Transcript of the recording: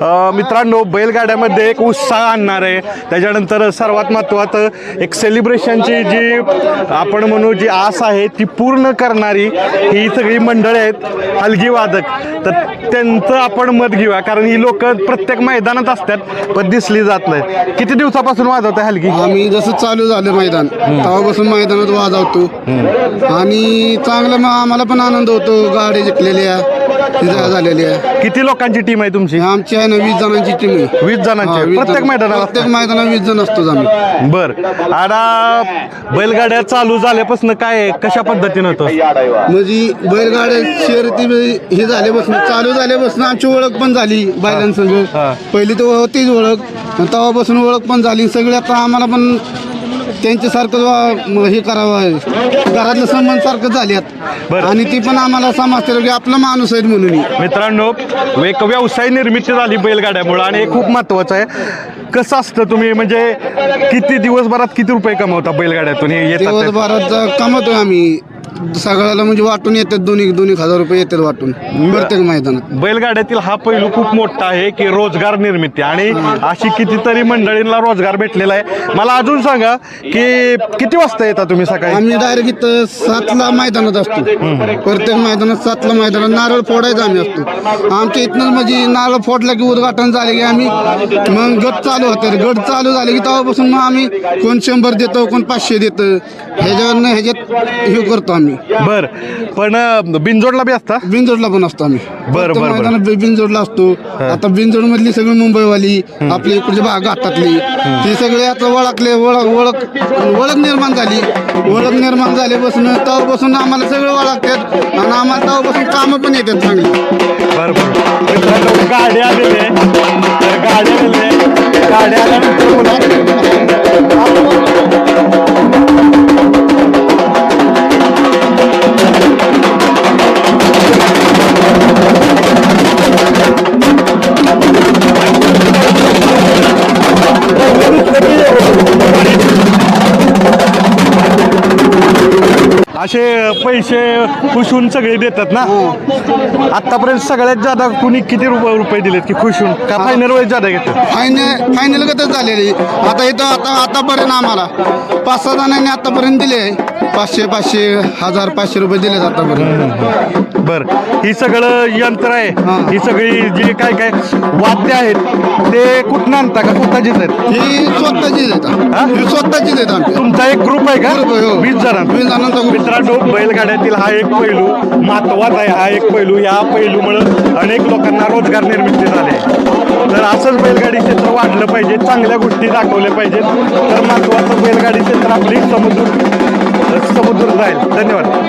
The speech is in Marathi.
मित्रांनो बैलगाड्यामध्ये एक उत्साह आणणार आहे. त्याच्यानंतर सर्वात महत्त्वाचं एक सेलिब्रेशनची जी आपण म्हणू जी आस आहे ती पूर्ण करणारी ही सगळी मंडळी आहेत हलगी वादक. तर त्यांचं आपण मत घेऊया कारण ही लोक प्रत्येक मैदानात असतात पण दिसली जात नाही. किती दिवसापासून वाजवत आहे हलगी? आम्ही जसं चालू झालं मैदान तेव्हापासून मैदानात वाजवतो. आणि चांगलं मग आम्हाला पण आनंद होतो गाडी जिंकलेल्या. तिथं झालेल्या किती लोकांची टीम आहे तुमची? आमची आहे ना वीस जणांची टीम आहे. वीस हा, जणांची वीस प्रत्येक जण- मैदानात प्रत्येक मैदानात वीस जण असतो आम्ही. बर. आणि बैलगाड्या चालू झाल्यापासून काय कशा पद्धतीनं होतं? म्हणजे बैलगाड्या शर्यती हे झाल्यापासून चालू झाल्यापासून आमची ओळख पण झाली बैलांसंग. हा. पहिली तर होतीच ओळख तेव्हापासून ओळख पण झाली. सगळे आता आम्हाला पण त्यांच्यासारखं वा- हे करावं घरातलं संबंध सारखं झाल्यात. बरं. आणि ती पण आम्हाला समजते की आपला माणूस आहे म्हणून. मित्रांनो एक व्यवसाय निर्मिती झाली बैलगाड्यामुळं आणि हे खूप महत्वाचं आहे. कसं असतं तुम्ही म्हणजे किती दिवसभरात किती रुपये कमवता बैलगाड्यातून? हे येतात ते? दिवसभरात कमवतोय आम्ही. सगळ्याला म्हणजे वाटून येतात दोन्ही दोन्ही हजार रुपये येतात वाटून प्रत्येक मैदानात. बैलगाड्यातील हा पैलू खूप मोठा आहे की रोजगार निर्मिती आणि अशी कितीतरी मंडळींना रोजगार भेटलेला आहे. मला अजून सांगा की किती वाजता येता तुम्ही सकाळी? आम्ही डायरेक्ट इथं सातला मैदानात असतो. प्रत्येक मैदानात सातला मैदानात नारळ फोडायचा आम्ही असतो. आमच्या इथनं म्हणजे नारळ फोडला की उद्घाटन झाले की आम्ही मग गट चालू होते गट चालू झाले की तेव्हापासून मग आम्ही कोण शंभर देतो कोण पाचशे देतं. ह्याच्यावरनं ह्याच्यात हे करतो आम्ही. बर. पण अं, बिनजोडला बी असता? बिनजोडला पण असतो आम्ही. बरं, बरं. मैदानात बि- बिनजोडला असतो. आता बिनजोड मधली सगळी मुंबईवाली आपली इकडची भाग घाटातली ती सगळे आता ओळखले ओळख ओळख ओळख निर्माण झाली. ओळख निर्माण झाल्यापासून तेव्हापासून आम्हाला सगळं ओळखतात आणि आम्हाला तेव्हापासून कामं पण येतात चांगली. बर बर. मित्रांनो गाडी आलेली आहे. तर गाडी आलेली आहे. गाडी आल्यानंतर पुन्हा असे पैसे खुशून सगळे देतात ना? आतापर्यंत सगळ्यात जादा कुणी किती रुपये रुपये दिलेत की खुशून का फायनल वेळेस जादा घेतात? फायनल फायनल गतच झालेली. आता इथं आता आतापर्यंत आम्हाला पाच सहा जणांनी आतापर्यंत दिले. पाचशे पाचशे हजार पाचशे रुपये दिलेत आतापर्यंत बर. ही सगळं यंत्र आहे. हा. ही सगळी जी काय काय वाद्य आहेत ते कुठनं आणता का? स्वतःचीच आहेत? ही स्वतःचीच हा? आहेत. ही? स्वतःचीच आहेत आमच्या तुमचा एक ग्रुप आहे का? Group आहे, हो. वीस जणांचा वीस जणांचा group. मित्रांनो बैलगाड्यातील हा एक पैलू महत्त्वाचा आहे हा एक पैलू. या पैलूमुळे अनेक लोकांना रोजगार निर्मिती झाली तर असंच बैलगाडी क्षेत्र वाढलं पाहिजे चांगल्या गोष्टी दाखवल्या पाहिजेत. तर महत्वाचं बैलगाडी क्षेत्र आपली समुद्र समुद्र राहील. धन्यवाद.